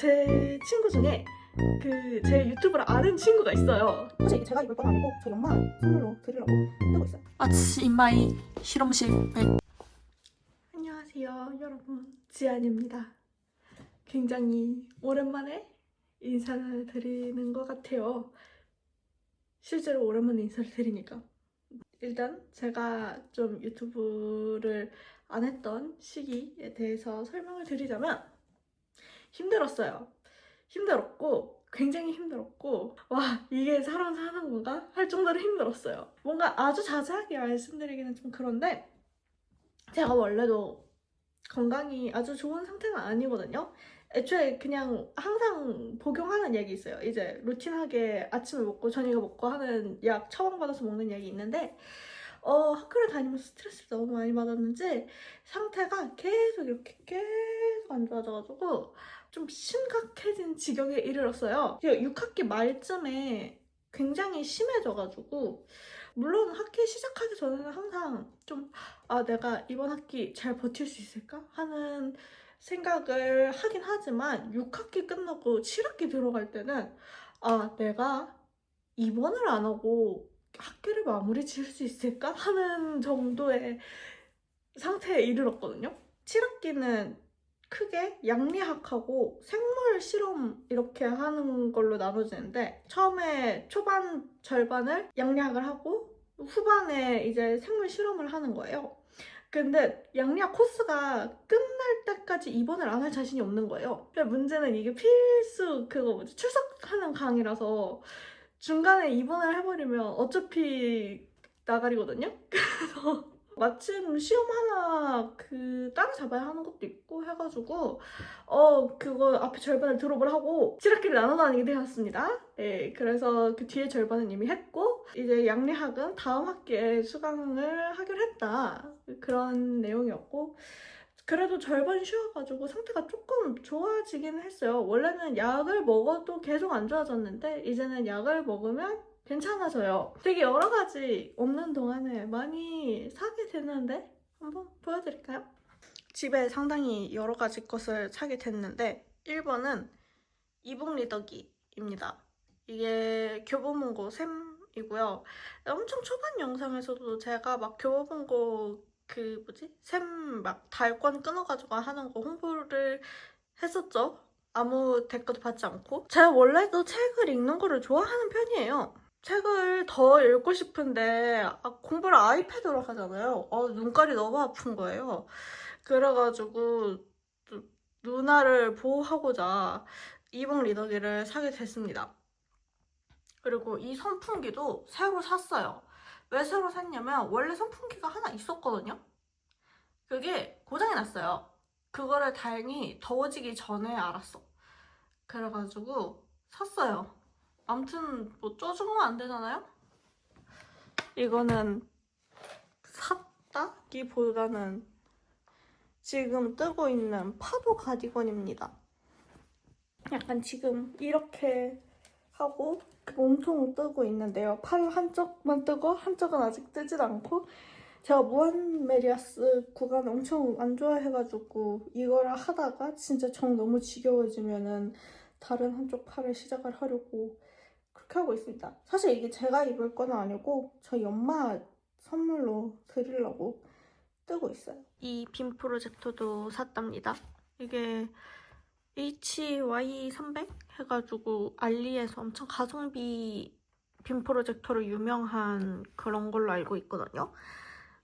제 친구 중에 그 제 유튜브를 아는 친구가 있어요. 사실 제가 입을 건 아니고 저희 엄마 선물로 드리려고 뜨고 있어요. 아치 인마이 실험실 백 안녕하세요, 여러분. 지안입니다. 굉장히 오랜만에 인사를 드리는 것 같아요. 실제로 오랜만에 인사를 드리니까. 일단 제가 좀 유튜브를 안 했던 시기에 대해서 설명을 드리자면 힘들었어요. 힘들었고 굉장히 힘들었고 와 이게 사람 사는 건가 할 정도로 힘들었어요. 뭔가 아주 자세하게 말씀드리기는 좀 그런데 제가 원래도 건강이 아주 좋은 상태는 아니거든요. 애초에 그냥 항상 복용하는 약이 있어요. 이제 루틴하게 아침에 먹고 저녁에 먹고 하는 약 처방받아서 먹는 약이 있는데 어, 학교를 다니면서 스트레스를 너무 많이 받았는지 상태가 계속 이렇게 계속 안 좋아져가지고 좀 심각해진 지경에 이르렀어요. 6학기 말쯤에 굉장히 심해져가지고 물론 학기 시작하기 전에는 항상 좀 아, 내가 이번 학기 잘 버틸 수 있을까? 하는 생각을 하긴 하지만 6학기 끝나고 7학기 들어갈 때는 아, 내가 입원을 안 하고 학기를 마무리 지을 수 있을까? 하는 정도의 상태에 이르렀거든요. 7학기는 크게 양리학하고 생물 실험 이렇게 하는 걸로 나눠지는데 처음에 초반 절반을 양리학을 하고 후반에 이제 생물 실험을 하는 거예요. 근데 양리학 코스가 끝날 때까지 입원을 안 할 자신이 없는 거예요. 근데 문제는 이게 필수 그거 뭐지 출석하는 강의라서 중간에 입원을 해버리면 어차피 나가리거든요. 그래서 마침 시험 하나 그 따로 잡아야 하는 것도 있고 해가지고 어 그거 앞에 절반을 드롭을 하고 7학기를 나눠 다니게 되었습니다. 네, 그래서 그 뒤에 절반은 이미 했고 이제 양리학은 다음 학기에 수강을 하기로 했다 그런 내용이었고 그래도 절반 쉬어가지고 상태가 조금 좋아지긴 했어요. 원래는 약을 먹어도 계속 안 좋아졌는데 이제는 약을 먹으면 괜찮아져요. 되게 여러 가지 없는 동안에 많이 사게 되는데 한번 보여드릴까요? 집에 상당히 여러 가지 것을 사게 됐는데 1번은 이북 리더기입니다. 이게 교보문고 샘이고요. 엄청 초반 영상에서도 제가 막 교보문고 그 뭐지 샘 막 달권 끊어가지고 하는 거 홍보를 했었죠. 아무 댓글도 받지 않고 제가 원래도 책을 읽는 거를 좋아하는 편이에요. 책을 더 읽고 싶은데 아, 공부를 아이패드로 하잖아요. 어, 눈깔이 너무 아픈 거예요. 그래가지고 누- 누나를 보호하고자 이북 리더기를 사게 됐습니다. 그리고 이 선풍기도 새로 샀어요. 왜 새로 샀냐면 원래 선풍기가 하나 있었거든요. 그게 고장이 났어요. 그거를 다행히 더워지기 전에 알았어. 그래가지고 샀어요. 아무튼 뭐 쪄주면 안 되잖아요? 이거는 샀다기보다는 지금 뜨고 있는 파도 가디건입니다. 약간 지금 이렇게 하고 엄청 뜨고 있는데요. 팔 한쪽만 뜨고 한쪽은 아직 뜨질 않고 제가 무한 메리아스 구간 엄청 안 좋아해가지고 이거를 하다가 진짜 정 너무 지겨워지면은 다른 한쪽 팔을 시작을 하려고 그렇게 하고 있습니다. 사실 이게 제가 입을 건 아니고 저희 엄마 선물로 드리려고 뜨고 있어요. 이 빔 프로젝터도 샀답니다. 이게 HY300 해가지고 알리에서 엄청 가성비 빔 프로젝터로 유명한 그런 걸로 알고 있거든요.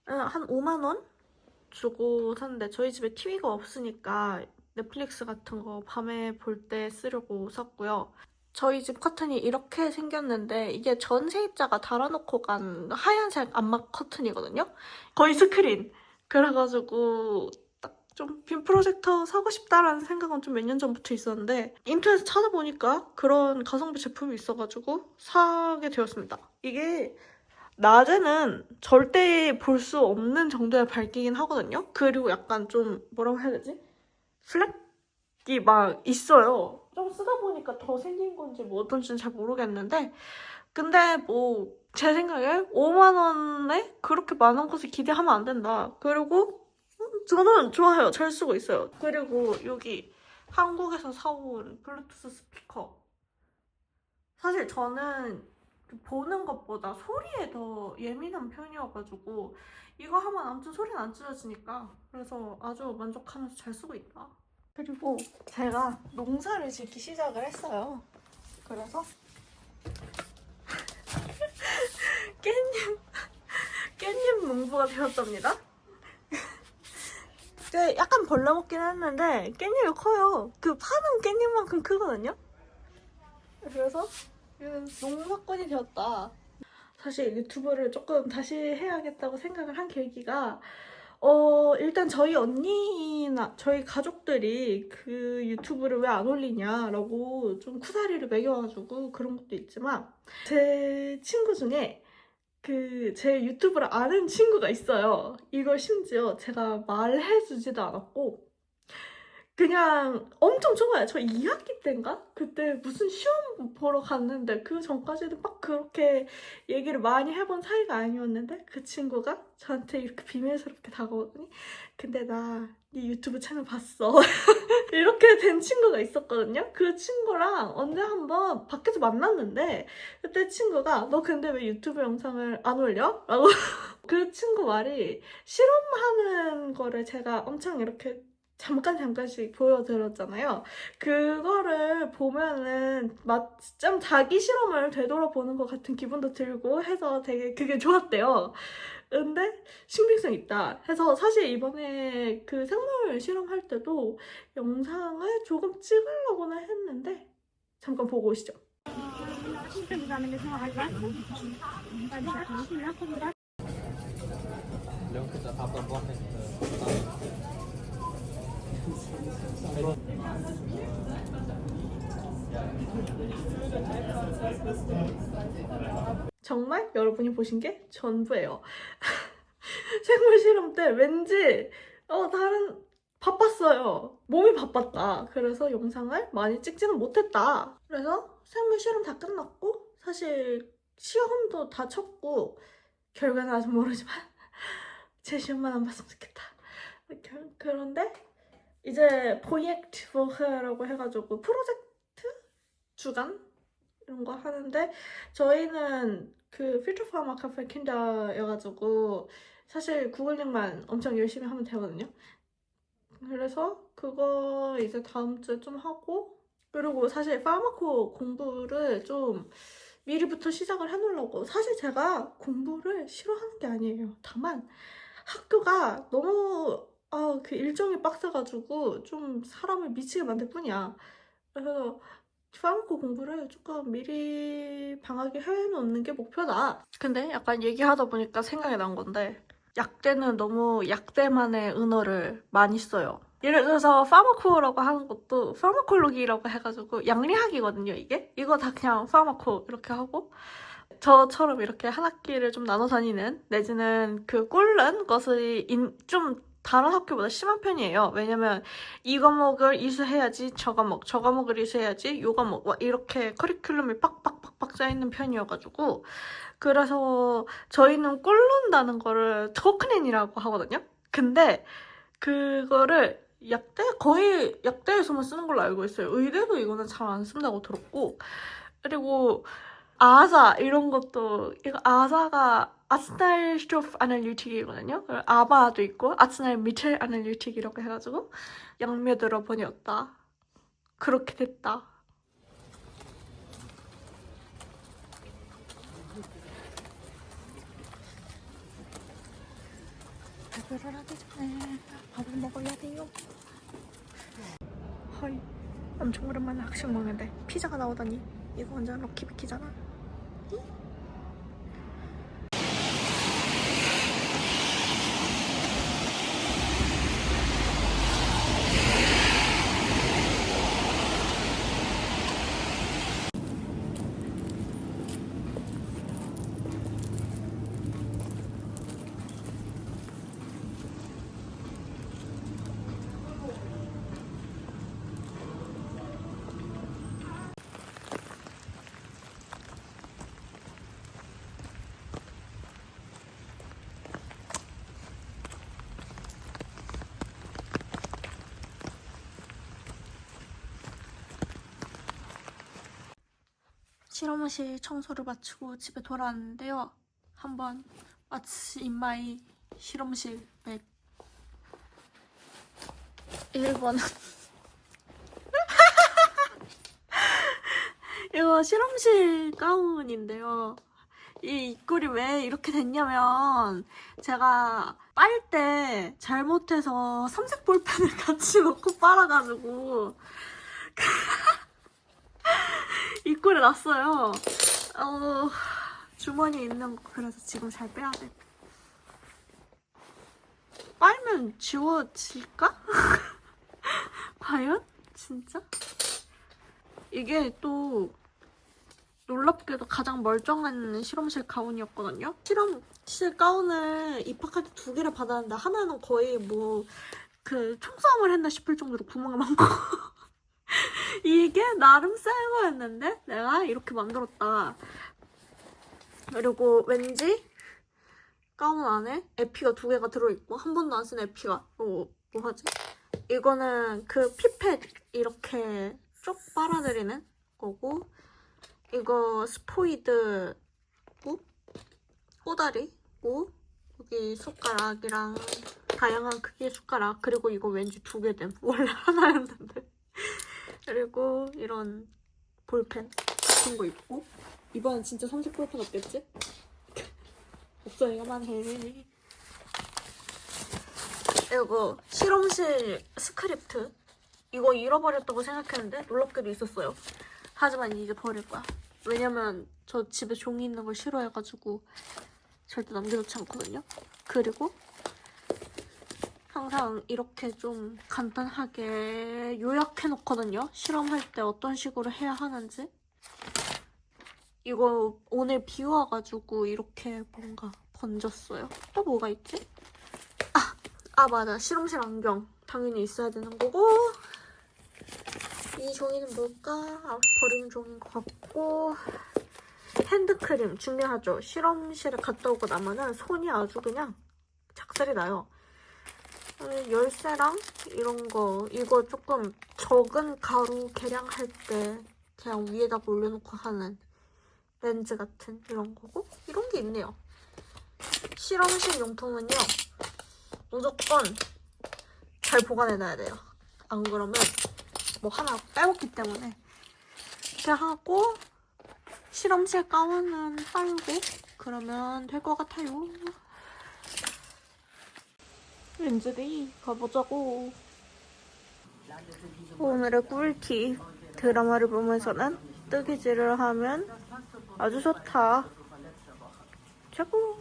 어, 한 5만 원 주고 샀는데 저희 집에 TV가 없으니까 넷플릭스 같은 거 밤에 볼 때 쓰려고 샀고요. 저희 집 커튼이 이렇게 생겼는데 이게 전 세입자가 달아놓고 간 하얀색 암막 커튼이거든요. 거의 스크린. 그래가지고 딱 좀 빔 프로젝터 사고 싶다라는 생각은 좀 몇 년 전부터 있었는데 인터넷에 찾아보니까 그런 가성비 제품이 있어가지고 사게 되었습니다. 이게 낮에는 절대 볼 수 없는 정도의 밝기긴 하거든요. 그리고 약간 좀 뭐라고 해야 되지? 플렉이 막 있어요. 좀 쓰다 보니까 더 생긴 건지 뭐 어떤지는 잘 모르겠는데 근데 뭐 제 생각에 5만 원에 그렇게 많은 것을 기대하면 안 된다. 그리고 음, 저는 좋아요. 잘 쓰고 있어요. 그리고 여기 한국에서 사온 블루투스 스피커. 사실 저는 그 보는 것보다 소리에 더 예민한 편이어가지고 이거 하면 아무튼 소리는 안 찢어지니까 그래서 아주 만족하면서 잘 쓰고 있다. 그리고 제가 농사를 짓기 시작을 했어요. 그래서 깻잎 깻잎 농부가 되었답니다. 네, 약간 벌레먹긴 했는데 깻잎이 커요. 그 파는 깻잎만큼 크거든요. 그래서 그 농사꾼이 되었다. 사실 유튜브를 조금 다시 해야겠다고 생각을 한 계기가 어 일단 저희 언니나 저희 가족들이 그 유튜브를 왜 안 올리냐라고 좀 쿠사리를 매겨가지고 그런 것도 있지만 제 친구 중에 그 제 유튜브를 아는 친구가 있어요. 이걸 심지어 제가 말해주지도 않았고 그냥 엄청 좋아요. 저 2학기 때인가? 그때 무슨 시험 보러 갔는데 그 전까지는 막 그렇게 얘기를 많이 해본 사이가 아니었는데 그 친구가 저한테 이렇게 비밀스럽게 다가오더니 근데 나 네 유튜브 채널 봤어. 이렇게 된 친구가 있었거든요. 그 친구랑 언제 한번 밖에서 만났는데 그때 친구가 너 근데 왜 유튜브 영상을 안 올려? 라고 그 친구 말이 실험하는 거를 제가 엄청 이렇게 잠깐 잠깐씩 보여드렸잖아요. 그거를 보면은 막좀 자기 실험을 되돌아보는 것 같은 기분도 들고 해서 되게 그게 좋았대요. 근데 신빙성 있다 해서 사실 이번에 그 생물 실험할 때도 영상을 조금 찍으려고는 했는데 잠깐 보고 오시죠. 정말 여러분이 보신 게 전부예요. 생물 실험 때 왠지 어 다른 바빴어요. 몸이 바빴다. 그래서 영상을 많이 찍지는 못했다. 그래서 생물 실험 다 끝났고 사실 시험도 다 쳤고 결과는 아직 모르지만 제 시험만 안 봤으면 좋겠다. 결- 그런데 이제 프로젝트 워크라고 해가지고 프로젝트 주간 이런 거 하는데 저희는 그 필터 파마 카페 킨다여가지고 사실 구글링만 엄청 열심히 하면 되거든요. 그래서 그거 이제 다음 주에 좀 하고 그리고 사실 파마코 공부를 좀 미리부터 시작을 해놓으려고 사실 제가 공부를 싫어하는 게 아니에요. 다만 학교가 너무 아, 그 일정이 빡세가지고 좀 사람을 미치게 만들 뿐이야. 그래서 파마코 공부를 조금 미리 방학에 해놓는 게 목표다. 근데 약간 얘기하다 보니까 생각이 난 건데 약대는 너무 약대만의 은어를 많이 써요. 예를 들어서 파마코라고 하는 것도 파마콜로기라고 해가지고 양리학이거든요, 이게. 이거 다 그냥 파마코 이렇게 하고 저처럼 이렇게 한 학기를 좀 나눠 다니는 내지는 그 꿀른 인- 좀 다른 학교보다 심한 편이에요. 왜냐면 이 과목을 이수해야지 저 과목, 저 과목을 이수해야지 요 과목 막 이렇게 커리큘럼이 빡빡빡빡 쌓이는 편이어가지고 그래서 저희는 꿀른다는 거를 토크넨이라고 하거든요. 근데 그거를 약대 거의 약대에서만 쓰는 걸로 알고 있어요. 의대도 이거는 잘 안 쓴다고 들었고 그리고 아사 이런 것도 이거 아사가 아스날 스토프 아날리틱이거든요. 아바도 있고 아스날 미첼 아날리틱이라고 해가지고 양며 들어보니었다. 그렇게 됐다. 배를 하기 전에 밥을 먹어야 돼요. 헐, 엄청 오랜만에 학식 먹는데 피자가 나오다니 이거 완전 럭키비키잖아. Thank. 실험실 청소를 마치고 집에 돌아왔는데요. 한번 in my 실험실 백 1번은 이거 실험실 가운인데요. 이 입꼬리 왜 이렇게 됐냐면 제가 빨 때 잘못해서 삼색 볼펜을 같이 넣고 빨아가지고 입꼬리 났어요. 어, 주머니에 있는 거 그래서 지금 잘 빼야 돼. 빨면 지워질까? 과연? 진짜? 이게 또 놀랍게도 가장 멀쩡한 실험실 가운이었거든요. 실험실 가운을 입학할 때 두 개를 받았는데 하나는 거의 뭐 그 총싸움을 했나 싶을 정도로 구멍이 많고 이게 나름 센 거였는데? 내가 이렇게 만들었다. 그리고 왠지 가운 안에 에피가 두 개가 들어있고 한 번도 안 쓴 에피가 어, 뭐 하지? 이거는 그 피펫 이렇게 쭉 빨아들이는 거고 이거 스포이드 고? 꼬다리고? 여기 숟가락이랑 다양한 크기의 숟가락 그리고 이거 왠지 두 개 됨. 원래 하나였는데 그리고 이런 볼펜 같은 거 있고. 이번엔 진짜 삼색 볼펜 없겠지? 없어 이거만 해 이거 실험실 스크립트. 이거 잃어버렸다고 생각했는데 놀랍게도 있었어요. 하지만 이제 버릴 거야. 왜냐면 저 집에 종이 있는 걸 싫어해가지고 절대 남겨놓지 않거든요. 그리고 항상 이렇게 좀 간단하게 요약해 놓거든요. 실험할 때 어떤 식으로 해야 하는지. 이거 오늘 비 와가지고 이렇게 뭔가 번졌어요. 또 뭐가 있지? 아 맞아. 실험실 안경. 당연히 있어야 되는 거고. 이 종이는 뭘까? 아, 버리는 종인 것 같고. 핸드크림 중요하죠. 실험실에 갔다 오고 나면은 손이 아주 그냥 작살이 나요. 음, 열쇠랑 이런 거 이거 조금 적은 가루 계량할 때 그냥 위에다 올려놓고 하는 렌즈 같은 이런 거고 이런 게 있네요 실험실 용품은요 무조건 잘 보관해놔야 돼요. 안 그러면 뭐 하나 빼먹기 때문에 이렇게 하고 실험실 가운은 빨고 그러면 될 것 같아요. 렌즈데이 가보자고. 오늘의 꿀팁 드라마를 보면서는 뜨개질을 하면 아주 좋다. 최고.